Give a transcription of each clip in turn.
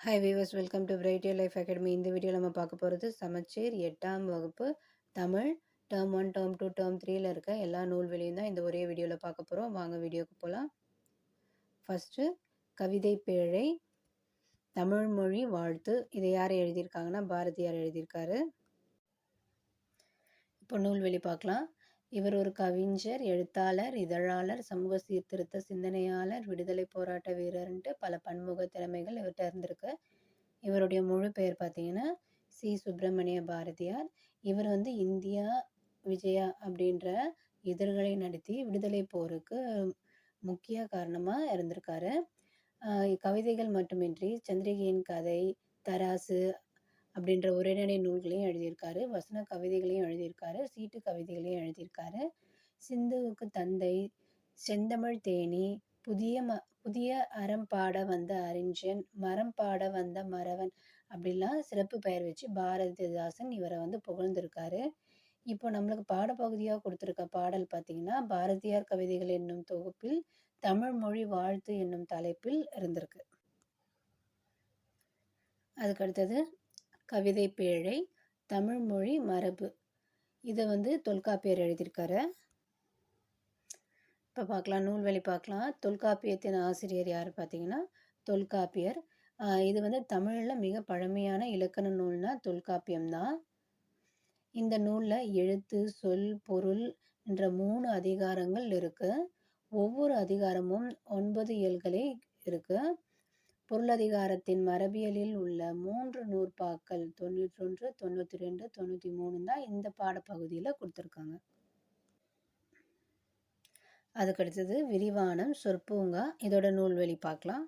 Hi viewers welcome to Brighter Life Academy இந்த video நம்ம பார்க்க போகிறது சமச்சீர் எட்டாம் வகுப்பு Tamil. Term one term two term த்ரீயில் இருக்க எல்லா நூல்வெளியும் தான் இந்த ஒரே வீடியோவில் பார்க்க போகிறோம் வாங்க வீடியோக்கு போகலாம் ஃபஸ்ட்டு கவிதை பேழை தமிழ் மொழி வாழ்த்து. இதை யார் எழுதியிருக்காங்கன்னா பாரதியார் எழுதியிருக்காரு. இப்போ நூல்வெளி பார்க்கலாம். இவர் ஒரு கவிஞர் எழுத்தாளர் இதழாளர் சமூக சீர்திருத்த சிந்தனையாளர் விடுதலை போராட்ட வீரர்ன்ட்டு பல பன்முக திறமைகள் இவர்கிட்ட இருந்திருக்கு. இவருடைய முழு பெயர் பார்த்தீங்கன்னா சி. சுப்பிரமணிய பாரதியார். இவர் வந்து இந்தியா விஜயா அப்படின்ற இதழ்களை நடத்தி விடுதலை போருக்கு முக்கிய காரணமாக இருந்திருக்காரு. கவிதைகள் மட்டுமின்றி சந்திரிகையின் கதை தராசு அப்படின்ற உரைநடை நூல்களையும் எழுதியிருக்காரு. வசன கவிதைகளையும் எழுதியிருக்காரு. சீட்டு கவிதைகளையும் எழுதியிருக்காரு. சிந்துவுக்கு தந்தை செந்தமிழ் தேனி புதிய ம புதிய அறம் பாட வந்த அறிஞன் மரம் பாட வந்த மறவன் அப்படிலாம் சிறப்பு பெயர் வச்சு பாரதிதாசன் இவரை வந்து புகழ்ந்திருக்காரு. இப்போ நம்மளுக்கு பாடப்பகுதியாக கொடுத்துருக்க பாடல் பார்த்தீங்கன்னா பாரதியார் கவிதைகள் என்னும் தொகுப்பில் தமிழ் மொழி வாழ்த்து என்னும் தலைப்பில் இருந்திருக்கு. அதுக்கு அடுத்தது கவிதை பேழை தமிழ்மொழி மரபு. இதை வந்து தொல்காப்பியர் எழுதியிருக்காரு. இப்போ பார்க்கலாம் நூல்வெளி பார்க்கலாம். தொல்காப்பியத்தின் ஆசிரியர் யார் பார்த்தீங்கன்னா தொல்காப்பியர். இது வந்து தமிழில் மிக பழமையான இலக்கண நூல்னா தொல்காப்பியம் தான் இந்த நூலில் எழுத்து சொல் பொருள் என்ற மூணு அதிகாரங்கள் இருக்குது ஒவ்வொரு அதிகாரமும் ஒன்பது இயல்களே இருக்குது பொருளதிகாரத்தின் மரபியலில் உள்ள மூன்று நூற்பாக்கள் தொண்ணூற்றி ஒன்று தொண்ணூற்றி ரெண்டு தொண்ணூற்றி மூணு தான் இந்த பாடப்பகுதியில் கொடுத்துருக்காங்க. அதுக்கடுத்தது விரிவானம் சொற்பூங்கா இதோட நூல்வெளி பார்க்கலாம்.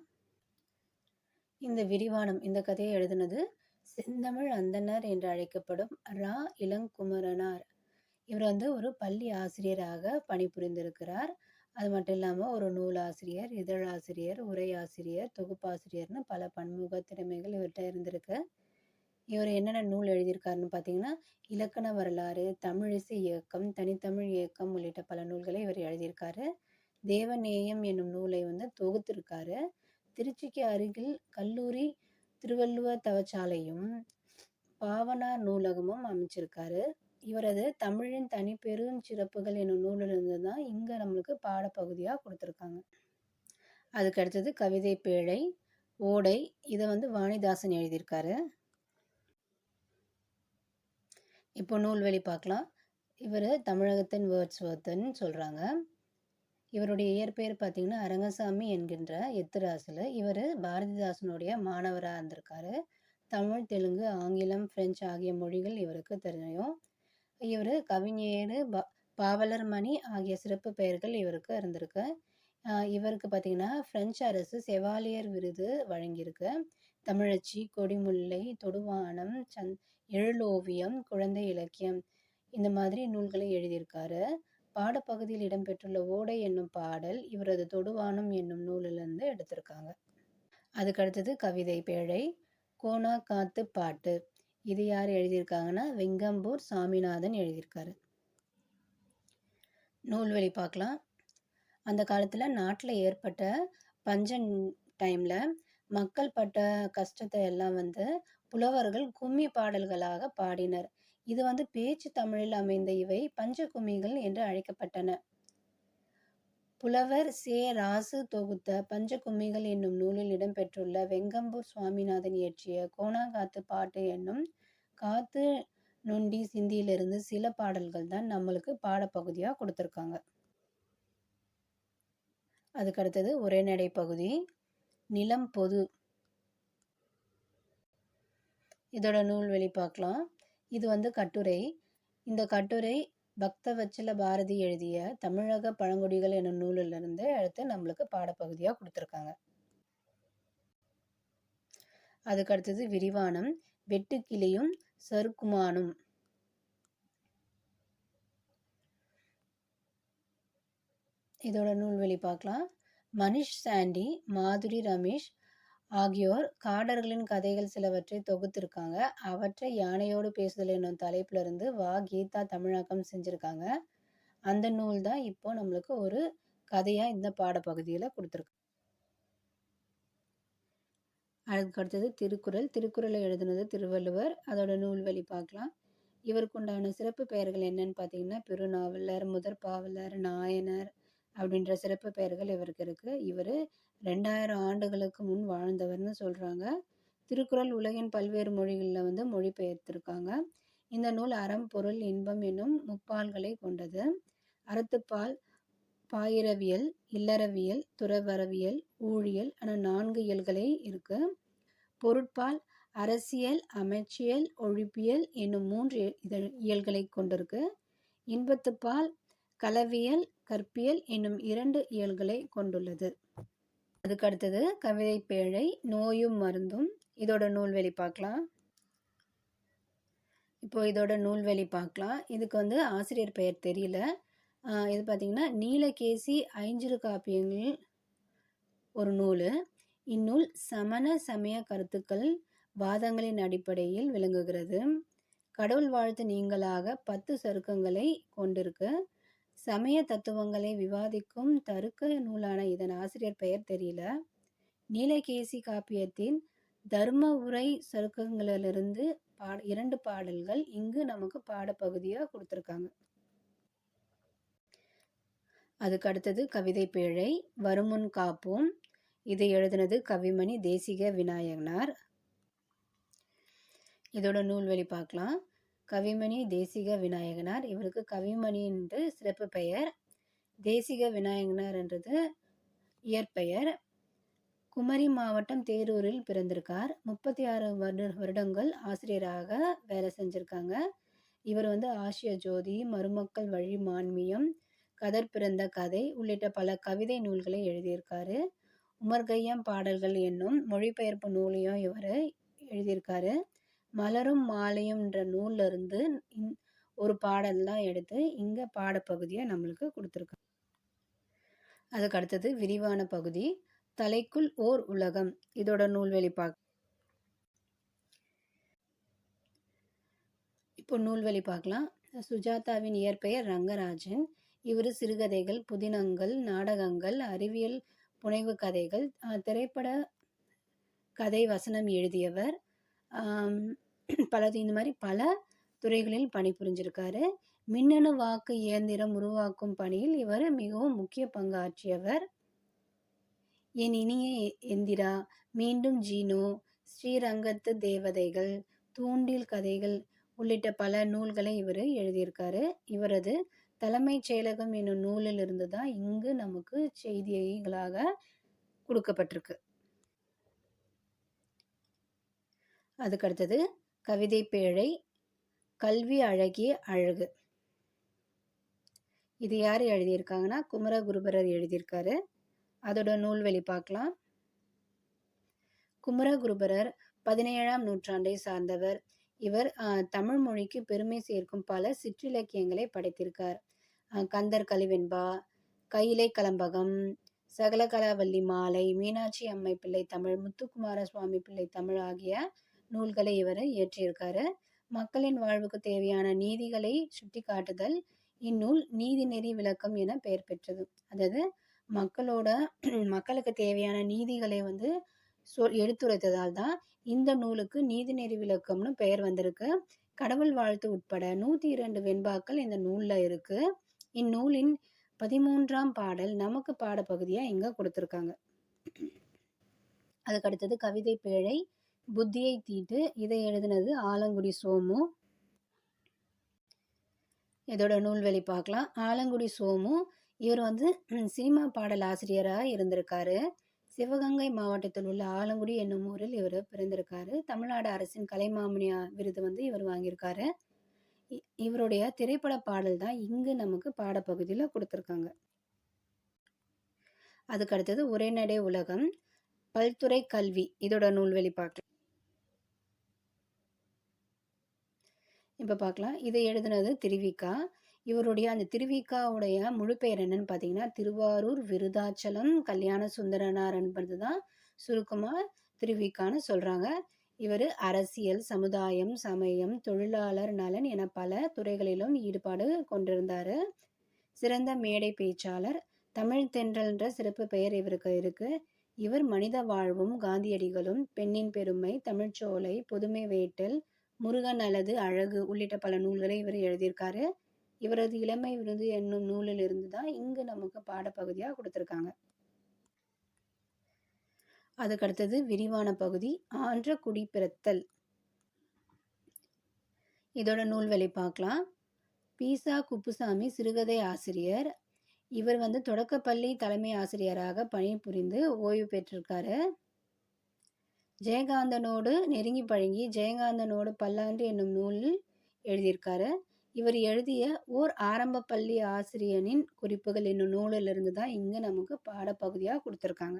இந்த விரிவானம் இந்த கதையை எழுதினது செந்தமிழ் அந்தனர் என்று அழைக்கப்படும் ரா. இளங்குமரனார். இவர் வந்து ஒரு பள்ளி ஆசிரியராக பணிபுரிந்திருக்கிறார். அது மட்டும் இல்லாமல் ஒரு நூலாசிரியர் இதழாசிரியர் உரையாசிரியர் தொகுப்பாசிரியர்னு பல பன்முக திறமைகள் இவர்கிட்ட இருந்திருக்கு. இவர் என்னென்ன நூல் எழுதியிருக்காருன்னு பார்த்தீங்கன்னா இலக்கண வரலாறு தமிழிசை இயக்கம் தனித்தமிழ் இயக்கம் உள்ளிட்ட பல நூல்களை இவர் எழுதியிருக்காரு. தேவநேயம் என்னும் நூலை வந்து தொகுத்திருக்காரு. திருச்சிக்கு அருகில் கல்லூரி திருவள்ளுவர் தவச்சாலையும் பாவனா நூலகமும் அமைச்சிருக்காரு. இவரது தமிழின் தனிப்பெரும் சிறப்புகள் என்னும் நூலிலிருந்து தான் இங்கே நம்மளுக்கு பாடப்பகுதியாக கொடுத்துருக்காங்க. அதுக்கு அடுத்தது கவிதை பேழை ஓடை இதை வந்து வாணிதாசன் எழுதியிருக்காரு. இப்போ நூல்வெளி பார்க்கலாம். இவர் தமிழகத்தின் வேர்ட்ஸ் வர்த்தன் சொல்கிறாங்க இவருடைய இயற்பெயர் பார்த்தீங்கன்னா அரங்கசாமி என்கின்ற எத்துராசில் இவர் பாரதிதாசனுடைய மாணவராக இருந்திருக்காரு. தமிழ் தெலுங்கு ஆங்கிலம் பிரெஞ்சு ஆகிய மொழிகள் இவருக்கு தெரியும். இவர் கவிஞர் ப பாவலர் மணி ஆகிய சிறப்பு பெயர்கள் இவருக்கு இருந்திருக்கு. இவருக்கு பார்த்திங்கன்னா பிரெஞ்சு அரசு செவாலியர் விருது வழங்கியிருக்கு. தமிழச்சி கொடிமுல்லை தொடுவானம் சந் எழுலோவியம் குழந்தை இலக்கியம் இந்த மாதிரி நூல்களை எழுதியிருக்காரு. பாடப்பகுதியில் இடம்பெற்றுள்ள ஓடை என்னும் பாடல் இவரது தொடுவானம் என்னும் நூலிலிருந்து எடுத்திருக்காங்க. அதுக்கடுத்தது கவிதை பேழை கோனா காத்து பாட்டு. இது யார் எழுதியிருக்காங்கன்னா வெங்கம்பூர் சாமிநாதன் எழுதியிருக்காரு. நூல்வெளி பார்க்கலாம். அந்த காலத்தில் நாட்டில் ஏற்பட்ட பஞ்சன் டைமில் மக்கள் பட்ட கஷ்டத்தை எல்லாம் வந்து புலவர்கள் கும்மி பாடல்களாக பாடினர். இது வந்து பேச்சு தமிழில் அமைந்த இவை பஞ்ச கும்மிகள் என்று அழைக்கப்பட்டன. புலவர் சே. ராசு தொகுத்த பஞ்சகும்மிகள் என்னும் நூலில் இடம்பெற்றுள்ள வெங்கம்பூர் சுவாமிநாதன் இயற்றிய கோணாகாத்து பாட்டு என்னும் காத்து நொண்டி சிந்தியிலிருந்து சில பாடல்கள் தான் நம்மளுக்கு பாடப்பகுதியாக கொடுத்துருக்காங்க. அதுக்கடுத்தது உரைநடை பகுதி நிலம் பொது. இதோட நூல் வெளி பார்க்கலாம். இது வந்து கட்டுரை. இந்த கட்டுரை பக்தவச்சல பாரதி எழுதிய தமிழக பழங்குடிகள் என்னும் நூலிலிருந்து எடுத்து நம்மளுக்கு பாடப்பகுதியாக கொடுத்துருக்காங்க. அதுக்கு அடுத்தது விரிவானம் வெட்டுக்கிளியும் சருக்குமானும். இதோட நூல்வெளி பார்க்கலாம். மனிஷ் சாண்டி மாதுரி ரமேஷ் ஆகியோர் காடர்களின் கதைகள் சிலவற்றை தொகுத்திருக்காங்க. அவற்றை யானையோடு பேசுதல் என்னும் தலைப்புல இருந்து வா கீதா தமிழாக்கம் செஞ்சுருக்காங்க. அந்த நூல் தான் இப்போ நம்மளுக்கு ஒரு கதையாக இந்த பாடப்பகுதியில் கொடுத்துருக்கு. அதுக்கு அடுத்தது திருக்குறள். திருக்குறளை எழுதுனது திருவள்ளுவர். அதோட நூல்வழி பார்க்கலாம். இவருக்குண்டான சிறப்பு பெயர்கள் என்னன்னு பார்த்தீங்கன்னா பெருநாவலர் முதற்பாவலர் நாயனர் அப்படின்ற சிறப்பு பெயர்கள் இவருக்கு இருக்குது இவர் ரெண்டாயிரம் ஆண்டுகளுக்கு முன் வாழ்ந்தவர்னு சொல்கிறாங்க திருக்குறள் உலகின் பல்வேறு மொழிகளில் வந்து மொழிபெயர்த்திருக்காங்க. இந்த நூல் அறம் பொருள் இன்பம் என்னும் முப்பால்களை கொண்டது. அறத்துப்பால் பாயிரவியல் இல்லறவியல் துறவரவியல் ஊழியல் என நான்கு இயல்களே இருக்கு. பொருட்பால் அரசியல் அமைச்சியல் ஒழிப்பியல் என்னும் மூன்று இதழ் இயல்களை கொண்டிருக்கு. இன்பத்துப்பால் களவியல் கற்பியல் என்னும் இரண்டு இயல்களை கொண்டுள்ளது. அதுக்கு அடுத்தது கவிதை பேழை நோயும் மருந்தும். இதோட நூல்வெளி பார்க்கலாம். இப்போ இதோட நூல்வெளி பார்க்கலாம். இதுக்கு வந்து ஆசிரியர் பெயர் தெரியல. இது பார்த்திங்கன்னா நீலகேசி ஐஞ்சிறு காப்பியங்கள் ஒரு நூல். இந்நூல் சமண சமய கருத்துக்கள் வாதங்களின் அடிப்படையில் விளங்குகிறது. கடவுள் வாழ்த்து நீங்களாக பத்து சருக்கங்களை கொண்டிருக்கு. சமய தத்துவங்களை விவாதிக்கும் தருக்க நூலான இதன் ஆசிரியர் பெயர் தெரியல. நீலகேசி காப்பியத்தின் தர்ம உரை சருக்கங்களிலிருந்து பாட இரண்டு பாடல்கள் இங்கு நமக்கு பாடப்பகுதியாக கொடுத்துருக்காங்க. அதுக்கு அடுத்தது கவிதை பேழை வருமுன் காப்போம். இதை எழுதினது கவிமணி தேசிக விநாயகனார். இதோட நூல்வெளி பார்க்கலாம். கவிமணி தேசிக விநாயகனார். இவருக்கு கவிமணி என்று சிறப்பு பெயர். தேசிக விநாயகனார் என்றது இயற்பெயர். குமரி மாவட்டம் தேரூரில் பிறந்திருக்கார். முப்பத்தி ஆறு வருட வருடங்கள் ஆசிரியராக வேலை செஞ்சுருக்காங்க. இவர் வந்து ஆசிய ஜோதி மருமக்கள் வழி மான்மியம் கதர் பிறந்த கதை உள்ளிட்ட பல கவிதை நூல்களை எழுதியிருக்காரு. உமர்கையம் பாடல்கள் என்னும் மொழிபெயர்ப்பு நூலையும் இவர் எழுதியிருக்காரு. மலரும் மாலையும்ன்ற நூல்ல இருந்து ஒரு பாடல் தான் எடுத்து இங்கே பாடப்பகுதியை நம்மளுக்கு கொடுத்துருக்காங்க. அதுக்கு அடுத்தது விரிவான பகுதி தலைக்குள் ஓர் உலகம் இதோட நூல்வெளி பார்க்க இப்போ நூல்வெளி பார்க்கலாம் சுஜாதாவின் இயற்பெயர் ரங்கராஜன். இவர் சிறுகதைகள் புதினங்கள் நாடகங்கள் அறிவியல் புனைவு கதைகள் திரைப்பட கதை வசனம் எழுதியவர். பலது இந்த மாதிரி பல துறைகளில் பணிபுரிஞ்சிருக்காரு. மின்னணு வாக்கு இயந்திரம் உருவாக்கும் பணியில் இவர் மிகவும் முக்கிய பங்காற்றியவர். என் இனிய எந்திரா மீண்டும் ஜீனோ ஸ்ரீரங்கத்து தேவதைகள் தூண்டில் கதைகள் உள்ளிட்ட பல நூல்களை இவர் எழுதியிருக்காரு. இவரது தலைமைச் செயலகம் என்னும் நூலில் இருந்து தான் இங்கு நமக்கு செய்திகளாக கொடுக்கப்பட்டிருக்கு. அதுக்கடுத்தது கவிதை பேழை கல்வி அழகிய அழகு. இது யார் எழுதியிருக்காங்கன்னா குமர குருபரர் எழுதியிருக்காரு. அதோட நூல்வெளி பார்க்கலாம். குமர குருபரர் பதினேழாம் நூற்றாண்டை சார்ந்தவர். இவர் தமிழ் மொழிக்கு பெருமை சேர்க்கும் பல சிற்றிலக்கியங்களை படைத்திருக்கார். கந்தர் கலிவெண்பா கையிலை கலம்பகம் சகலகலாவல்லி மாலை மீனாட்சி அம்மை பிள்ளை தமிழ் முத்துக்குமார சுவாமி பிள்ளை தமிழ் ஆகிய நூல்களை இவர் இயற்றியிருக்காரு. மக்களின் வாழ்வுக்கு தேவையான நீதிகளை சுட்டி காட்டுதல் இந்நூல் நீதி நெறி விளக்கம் என பெயர் பெற்றது. அதாவது மக்களோட மக்களுக்கு தேவையான நீதிகளை வந்து சொ எடுத்துரைத்ததால் தான் இந்த நூலுக்கு நீதிநெறி விளக்கம்னு பெயர் வந்திருக்கு. கடவுள் வாழ்த்து உட்பட நூற்றி இரண்டு வெண்பாக்கள் இந்த நூலில் இருக்குது இந்நூலின் பதிமூன்றாம் பாடல் நமக்கு பாடப்பகுதியாக இங்கே கொடுத்துருக்காங்க. அதுக்கு அடுத்தது கவிதை பேழை புத்தியை தீட்டு இதை எழுதினது ஆலங்குடி சோமு. இதோட நூல்வெளி பார்க்கலாம். ஆலங்குடி சோமு இவர் வந்து சினிமா பாடல் ஆசிரியராக இருந்திருக்காரு. சிவகங்கை மாவட்டத்தில் உள்ள ஆலங்குடி என்னும் ஊரில் இவர் பிறந்திருக்காரு. தமிழ்நாடு அரசின் கலைமாமணியா விருது வந்து இவர் வாங்கியிருக்காரு. இவருடைய திரைப்பட பாடல் தான் இங்கு நமக்கு பாடப்பகுதியில் கொடுத்துருக்காங்க. அதுக்கு அடுத்தது உரைநடை உலகம் பல்துறை கல்வி. இதோட நூல்வெளி பார்க்கலாம். இப்போ பார்க்கலாம் இதை எழுதுனது திருவிக்கா. இவருடைய அந்த திருவிக்காவுடைய முழு பெயர் என்னன்னு பார்த்தீங்கன்னா திருவாரூர் விருதாச்சலம் கல்யாண சுந்தரனார் என்பது தான் சுருக்கமாக திருவிக்கான்னு சொல்கிறாங்க இவர் அரசியல் சமுதாயம் சமயம் தொழிலாளர் நலன் என பல துறைகளிலும் ஈடுபாடு கொண்டிருந்தார். சிறந்த மேடை பேச்சாளர் தமிழ் தென்றல்ன்ற சிறப்பு பெயர் இவருக்கு இருக்கு. இவர் மனித வாழ்வும் காந்தியடிகளும் பெண்ணின் பெருமை தமிழ்ச்சோலை புதுமை வேட்டல் முருகன் அல்லது அழகு உள்ளிட்ட பல நூல்களை இவர் எழுதியிருக்காரு. இவரது இளமை விருது என்னும் நூலில் இருந்து தான் இங்கு நமக்கு பாடப்பகுதியாக கொடுத்துருக்காங்க. அதுக்கடுத்தது விரிவான பகுதி ஆன்ற குடிப்பிறத்தல் இதோட நூல்வெளி பார்க்கலாம். பீசா குப்புசாமி சிறுகதை ஆசிரியர். இவர் வந்து தொடக்கப்பள்ளி தலைமை ஆசிரியராக பணிபுரிந்து ஓய்வு பெற்றிருக்காரு. ஜெயகாந்தனோடு நெருங்கி பழகி ஜெயகாந்தனோடு பல்லாண்டு என்னும் நூலில் எழுதியிருக்காரு. இவர் எழுதிய ஓர் ஆரம்ப பள்ளி ஆசிரியனின் குறிப்புகள் என்னும் நூலிலிருந்து தான் இங்கே நமக்கு பாடப்பகுதியாக கொடுத்துருக்காங்க.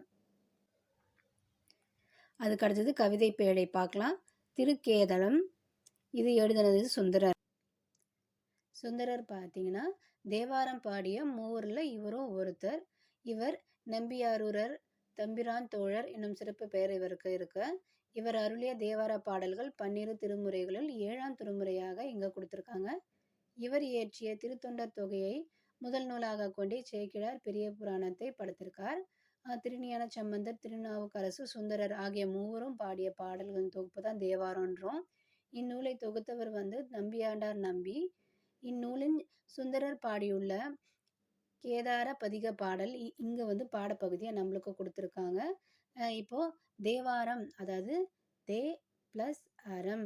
அதுக்கு அடுத்தது கவிதை பேழை பார்க்கலாம். திருக்கேதளம் இது எழுதினது சுந்தரர். சுந்தரர் பார்த்தீங்கன்னா தேவாரம் பாடிய மூவரில் இவரும் ஒருத்தர். இவர் நம்பியாரூரர் தம்பிரான் தோழர் என்னும் சிறப்பு பெயர் இவருக்கு இருக்கு. இவர் அருளிய தேவார பாடல்கள் பன்னிரு திருமுறைகளில் ஏழாம் திருமுறையாக இங்கே கொடுத்துருக்காங்க. இவர் இயற்றிய திருத்தொண்டர் தொகையை முதல் நூலாக கொண்டே சேக்கிழார் பெரிய புராணத்தை படைத்திருக்கார். திருஞான சம்பந்தர் திருநாவுக்கரசு சுந்தரர் ஆகிய மூவரும் பாடிய பாடல்களின் தொகுப்பு தான் தேவாரன்றோம். இந்நூலை தொகுத்தவர் வந்து நம்பியாண்டார் நம்பி. இந்நூலின் சுந்தரர் பாடியுள்ள கேதார பதிக பாடல் இங்கே வந்து பாடப்பகுதியை நம்மளுக்கு கொடுத்துருக்காங்க. இப்போது தேவாரம் அதாவது தே ப்ளஸ் அறம்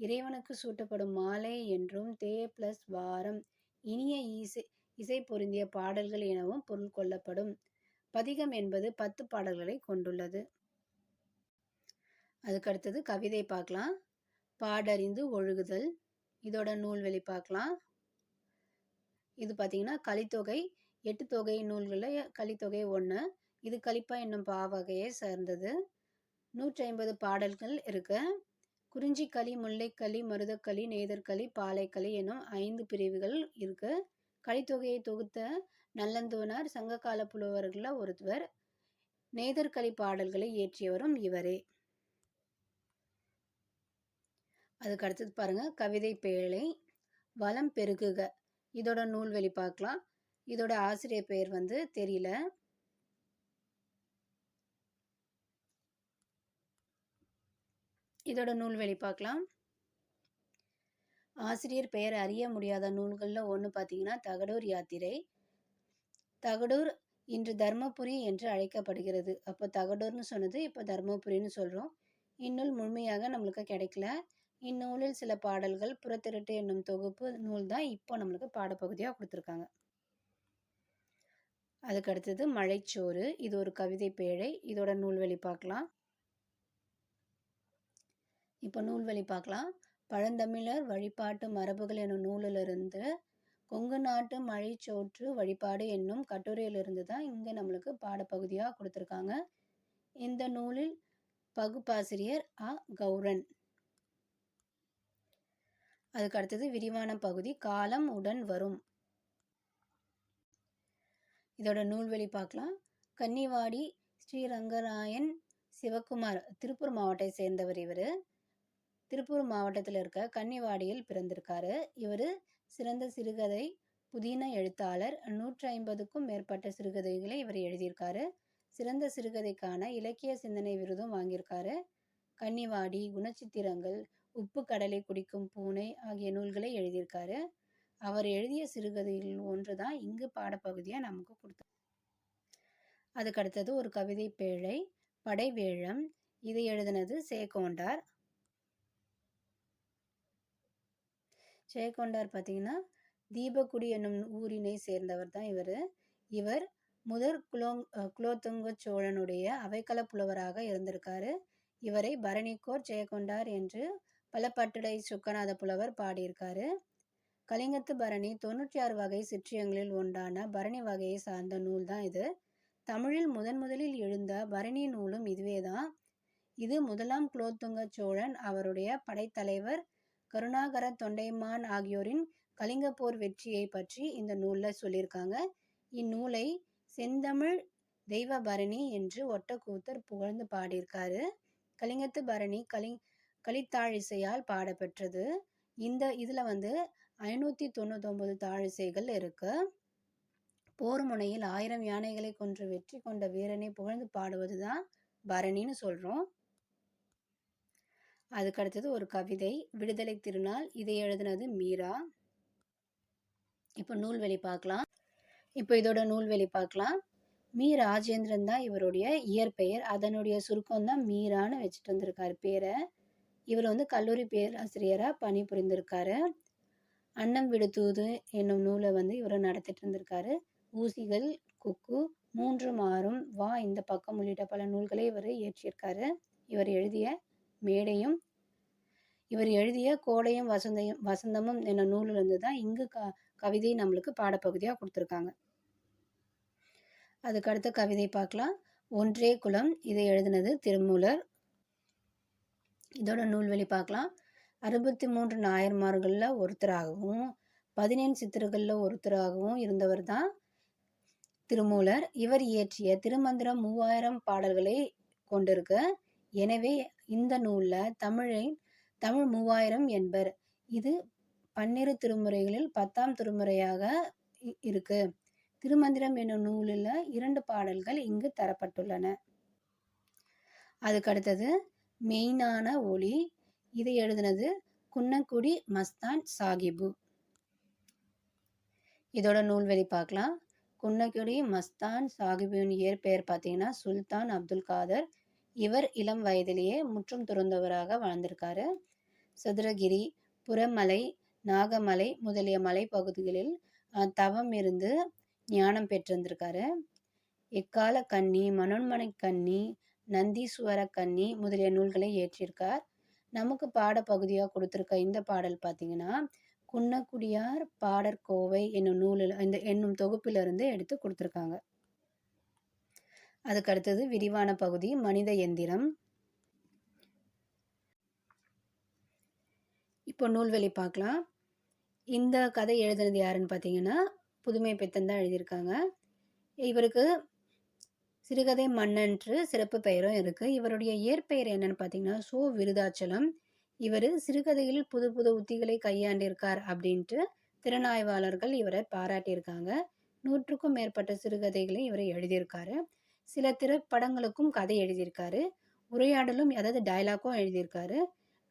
இறைவனுக்கு சூட்டப்படும் மாலை என்றும் தே ப்ளஸ் வாரம் இனிய இசை இசை பொருந்திய பாடல்கள் எனவும் பொருள் கொள்ளப்படும். பதிகம் என்பது பத்து பாடல்களை கொண்டுள்ளது. அதுக்கடுத்தது கவிதை பார்க்கலாம். பாடறிந்து ஒழுகுதல் இதோட நூல்வெளி பார்க்கலாம். இது பார்த்தீங்கன்னா கலித்தொகை எட்டு தொகை நூல்களில் கலித்தொகை ஒன்று இது கலிப்பா என்னும் பாவகையை சேர்ந்தது. நூற்றி ஐம்பது பாடல்கள் இருக்கு. குறிஞ்சிக்களி முல்லைக்களி மருதக்களி நெய்தற்களி பாலைக்களி எனும் ஐந்து பிரிவுகள் இருக்கு. கலித்தொகையை தொகுத்த நல்லந்தோனார் சங்ககால புலவர்களில் ஒருத்தவர் நெய்தற்களி பாடல்களை இயற்றியவரும் இவரே. அதுக்கு அடுத்தது பாருங்க கவிதை பேழை வளம் பெருகுக. இதோட நூல்வெளி பார்க்கலாம். இதோட ஆசிரியர் பெயர் வந்து தெரியல. இதோட நூல்வெளி பார்க்கலாம். ஆசிரியர் பெயர் அறிய முடியாத நூல்களில் ஒன்று பார்த்தீங்கன்னா தகடூர் யாத்திரை. தகடூர் இன்று தர்மபுரி என்று அழைக்கப்படுகிறது. அப்போ தகடூர்னு சொன்னது இப்போ தர்மபுரின்னு சொல்கிறோம் இந்நூல் முழுமையாக நம்மளுக்கு கிடைக்கல. இந்நூலில் சில பாடல்கள் புறத்திருட்டு என்னும் தொகுப்பு நூல் தான் இப்போ நம்மளுக்கு பாடப்பகுதியாக கொடுத்துருக்காங்க. அதுக்கு அடுத்தது மழைச்சோறு இது ஒரு கவிதை பேழை இதோட நூல்வெளி பார்க்கலாம். இப்போ நூல்வெளி பார்க்கலாம். பழந்தமிழர் வழிபாட்டு மரபுகள் என்னும் நூலிலிருந்து கொங்கு நாட்டு மழைச்சோற்று வழிபாடு என்னும் கட்டுரையிலிருந்து தான் இங்கே நம்மளுக்கு பாடப்பகுதியாக கொடுத்துருக்காங்க. இந்த நூலில் பகுப்பாசிரியர் அ. கௌரன். அதுக்கு அடுத்தது விரிவான பகுதி காலம் உடன் வரும். இதோட நூல்வெளி பார்க்கலாம். கன்னிவாடி ஸ்ரீரங்கராயன் சிவகுமார் திருப்பூர் மாவட்டத்தை சேர்ந்தவர் இவர். திருப்பூர் மாவட்டத்தில் இருக்க கன்னிவாடியில் பிறந்திருக்காரு. இவர் சிறந்த சிறுகதை புதின எழுத்தாளர். நூற்றி ஐம்பதுக்கும் மேற்பட்ட சிறுகதைகளை இவர் எழுதியிருக்காரு. சிறந்த சிறுகதைக்கான இலக்கிய சிந்தனை விருதும் வாங்கியிருக்காரு. கன்னிவாடி குணச்சித்திரங்கள் உப்பு கடலை குடிக்கும் பூனை ஆகிய நூல்களை எழுதியிருக்காரு. அவர் எழுதிய சிறுகதையில் ஒன்று தான் இங்கு பாடப்பகுதியாக நமக்கு கொடுத்தார் அதுக்கு அடுத்தது ஒரு கவிதை பேழை படைவேழம். இதை எழுதினது சேகோண்டார். சேகோண்டார் பார்த்தீங்கன்னா தீபக்குடி என்னும் ஊரினை சேர்ந்தவர் தான் இவர். இவர் முதற் குலோங் குலோத்துங்க சோழனுடைய அவைக்கள புலவராக இருந்திருக்காரு. இவரை பரணிக்கோர் ஜெயகொண்டார் என்று பலப்பட்டுடை சுக்கநாத புலவர் பாடியிருக்காரு. கலிங்கத்து பரணி தொண்ணூற்றி ஆறு வகை சிற்றியங்களில் ஒன்றான பரணி வகையை சார்ந்த நூல் தான் இது. தமிழில் முதன் முதலில் எழுந்த பரணி நூலும் இதுவே தான். இது முதலாம் குலோத்துங்க சோழன் அவருடைய படைத்தலைவர் கருணாகர தொண்டைமான் ஆகியோரின் கலிங்க போர் வெற்றியை பற்றி இந்த நூலில் சொல்லியிருக்காங்க. இந்நூலை செந்தமிழ் தெய்வ பரணி என்று ஒட்டக்கூத்தர் புகழ்ந்து பாடியிருக்காரு. கலிங்கத்து பரணி கலிங் கலித்தாழிசையால் பாடப்பெற்றது. இந்த இதில் வந்து ஐநூற்றி தொண்ணூத்தொம்பது தாழிசைகள் இருக்கு. போர் முனையில் ஆயிரம் யானைகளை கொன்று வெற்றி கொண்ட வீரனை புகழ்ந்து பாடுவது தான் பரணின்னு சொல்கிறோம் அதுக்கடுத்தது ஒரு கவிதை விடுதலை திருநாள் இதை எழுதினது மீரா. இப்போ நூல்வெளி பார்க்கலாம். இப்போ இதோட நூல்வெளி பார்க்கலாம். மீ. ராஜேந்திரன் தான் இவருடைய இயற்பெயர். அதனுடைய சுருக்கம் தான் மீரான்னு வச்சுட்டு வந்திருக்காரு பேரை. இவர் வந்து கல்லூரி பேராசிரியராக பணிபுரிந்திருக்காரு. அன்னம் விடுத்தூது என்னும் நூலை வந்து இவர் நடத்திட்டு இருந்திருக்காரு ஊசிகள் குக்கு மூன்று மாறும் வா இந்த பக்கம் உள்ளிட்ட பல நூல்களை இவர் இயற்றியிருக்காரு. இவர் எழுதிய மேடையும் இவர் எழுதிய கோடையும் வசந்தையும் வசந்தமும் என்ன நூலிலிருந்து தான் இங்கு க கவிதை நம்மளுக்கு பாடப்பகுதியாக கொடுத்துருக்காங்க. அதுக்கு அடுத்த கவிதை பார்க்கலாம். ஒன்றே குலம் இதை எழுதினது திருமூலர் இதோட நூல்வெளி பார்க்கலாம். அறுபத்தி மூன்று நாயன்மார்களில் ஒருத்தராகவும் பதினேழு சித்தர்களில் ஒருத்தராகவும் இருந்தவர் தான் திருமூலர். இவர் இயற்றிய திருமந்திரம் மூவாயிரம் பாடல்களை கொண்டிருக்க. எனவே இந்த நூலில் தமிழை தமிழ் மூவாயிரம் என்பர். இது பன்னிரு திருமுறைகளில் பத்தாம் திருமுறையாக இருக்கு. திருமந்திரம் என்னும் நூலில் இரண்டு பாடல்கள் இங்கு தரப்பட்டுள்ளன. அதுக்கு அடுத்தது மெயினான ஒளி. இதை எழுதினது குன்னக்குடி மஸ்தான் சாகிபு. இதோட நூல் வெளி பார்க்கலாம். குன்னக்குடி மஸ்தான் சாகிபுவின் இயற்பெயர் பார்த்தீங்கன்னா சுல்தான் அப்துல் காதர். இவர் இளம் வயதிலேயே முற்றும் துறந்தவராக வாழ்ந்திருக்காரு. சதுரகிரி புறமலை நாகமலை முதலிய மலைப்பகுதிகளில் தவம் இருந்து ஞானம் பெற்றிருந்திருக்காரு. இக்கால கன்னி மனோன்மனை கன்னி நந்தீஸ்வர கன்னி முதலிய நூல்களை ஏற்றியிருக்கார் நமக்கு பாடப்பகுதியாக கொடுத்துருக்க இந்த பாடல் பார்த்தீங்கன்னா குன்னக்குடியார் பாடற்கோவை என்னும் நூலில் இந்த என்னும் தொகுப்பிலிருந்து எடுத்து கொடுத்துருக்காங்க. அதுக்கு அடுத்தது விரிவான பகுதி மனித எந்திரம். இப்போ நூல்வெளி பார்க்கலாம். இந்த கதை எழுதுனது யாருன்னு பார்த்தீங்கன்னா புதுமை பித்தன் தான் எழுதியிருக்காங்க. இவருக்கு சிறுகதை மன்னன்று சிறப்பு பெயரும் இருக்குது இவருடைய இயற்பெயர் என்னன்னு பார்த்தீங்கன்னா சோ விருதாச்சலம். இவர் சிறுகதையில் புது புது உத்திகளை கையாண்டிருக்கார் அப்படின்ட்டு திறனாய்வாளர்கள் இவரை பாராட்டியிருக்காங்க. நூற்றுக்கும் மேற்பட்ட சிறுகதைகளை இவர் எழுதியிருக்காரு. சில திரைப்படங்களுக்கும் கதை எழுதியிருக்காரு. உரையாடலும் அதாவது டைலாக்கும் எழுதியிருக்காரு.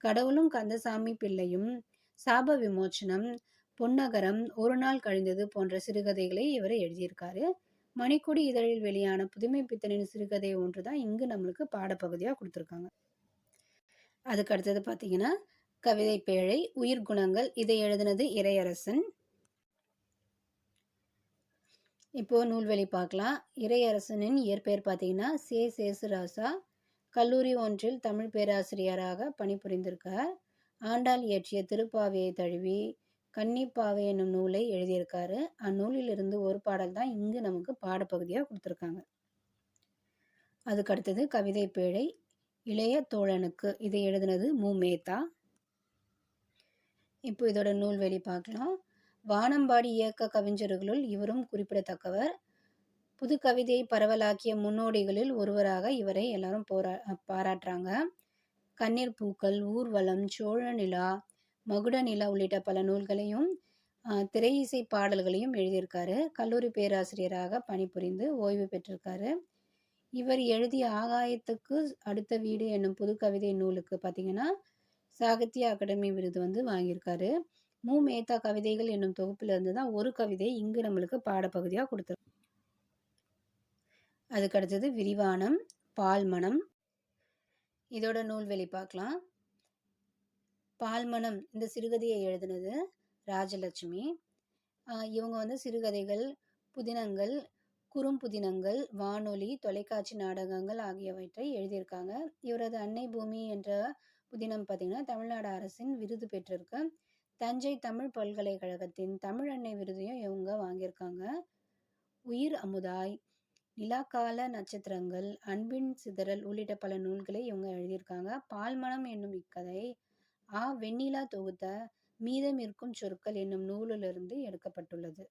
கடவுளும் கந்தசாமி பிள்ளையும் சாப விமோச்சனம் பொன்னகரம் ஒரு நாள் கழிந்தது போன்ற சிறுகதைகளை இவர் எழுதியிருக்காரு. மணிக்கொடி இதழில் வெளியான புதுமை பித்தனின் சிறுகதை ஒன்று தான் இங்கு நம்மளுக்கு பாடப்பகுதியாக கொடுத்துருக்காங்க. அதுக்கு அடுத்தது பார்த்தீங்கன்னா கவிதை பேழை உயிர் குணங்கள் இதை எழுதினது இறையரசன். இப்போ நூல்வெளி பார்க்கலாம். இறையரசனின் இயற்பெயர் பார்த்தீங்கன்னா சே. சேசுராசா. கல்லூரி ஒன்றில் தமிழ் பேராசிரியராக பணிபுரிந்திருக்கார். ஆண்டாள் இயற்றிய திருப்பாவையை தழுவி கன்னிப்பாவை என்னும் நூலை எழுதியிருக்காரு. அந்நூலிலிருந்து ஒரு பாடல் தான் இங்கு நமக்கு பாடப்பகுதியாக கொடுத்துருக்காங்க. அதுக்கு அடுத்தது கவிதை பேழை இளைய தோழனுக்கு இதை எழுதினது மு. மேத்தா. இப்போ இதோட நூல்வெளி பார்க்கலாம். வானம்பாடி இயக்க கவிஞர்களுள் இவரும் குறிப்பிடத்தக்கவர். புது கவிதையை பரவலாக்கிய முன்னோடிகளில் ஒருவராக இவரை எல்லாரும் போரா பாராட்டுறாங்க. கண்ணீர் பூக்கள் ஊர்வலம் சோழ நிலா மகுட நிலா உள்ளிட்ட பல நூல்களையும் திரை பாடல்களையும் எழுதியிருக்காரு. கல்லூரி பேராசிரியராக பணிபுரிந்து ஓய்வு பெற்றிருக்காரு. இவர் எழுதிய ஆகாயத்துக்கு அடுத்த வீடு என்னும் புது கவிதை நூலுக்கு பார்த்தீங்கன்னா சாகித்ய அகாடமி விருது வந்து வாங்கியிருக்காரு. மு. மேத்தா கவிதைகள் என்னும் தொகுப்பில் இருந்து தான் ஒரு கவிதை இங்கு நம்மளுக்கு பாடப்பகுதியாக கொடுத்துரு அதுக்கு அடுத்தது விரிவானம் பால்மணம் இதோட நூல் வெளி பார்க்கலாம். பால்மணம் இந்த சிறுகதையை எழுதினது ராஜலட்சுமி. இவங்க வந்து சிறுகதைகள் புதினங்கள் குறும்புதினங்கள் வானொலி தொலைக்காட்சி நாடகங்கள் ஆகியவற்றை எழுதியிருக்காங்க. இவரது அன்னை பூமி என்ற புதினம் பார்த்திங்கன்னா தமிழ்நாடு அரசின் விருது பெற்றிருக்கு. தஞ்சை தமிழ் பல்கலைக்கழகத்தின் தமிழ் அன்னை விருதையும் இவங்க வாங்கியிருக்காங்க. உயிர் அமுதாய் நிலாக்கால நட்சத்திரங்கள் அன்பின் சிதறல் உள்ளிட்ட பல நூல்களை இவங்க எழுதியிருக்காங்க. பால்மணம் என்னும் இக்கதை ஆ வெண்ணிலா தொகுத்த மீதமிருக்கும் சொற்கள் என்னும் நூலிலிருந்து எடுக்கப்பட்டுள்ளது.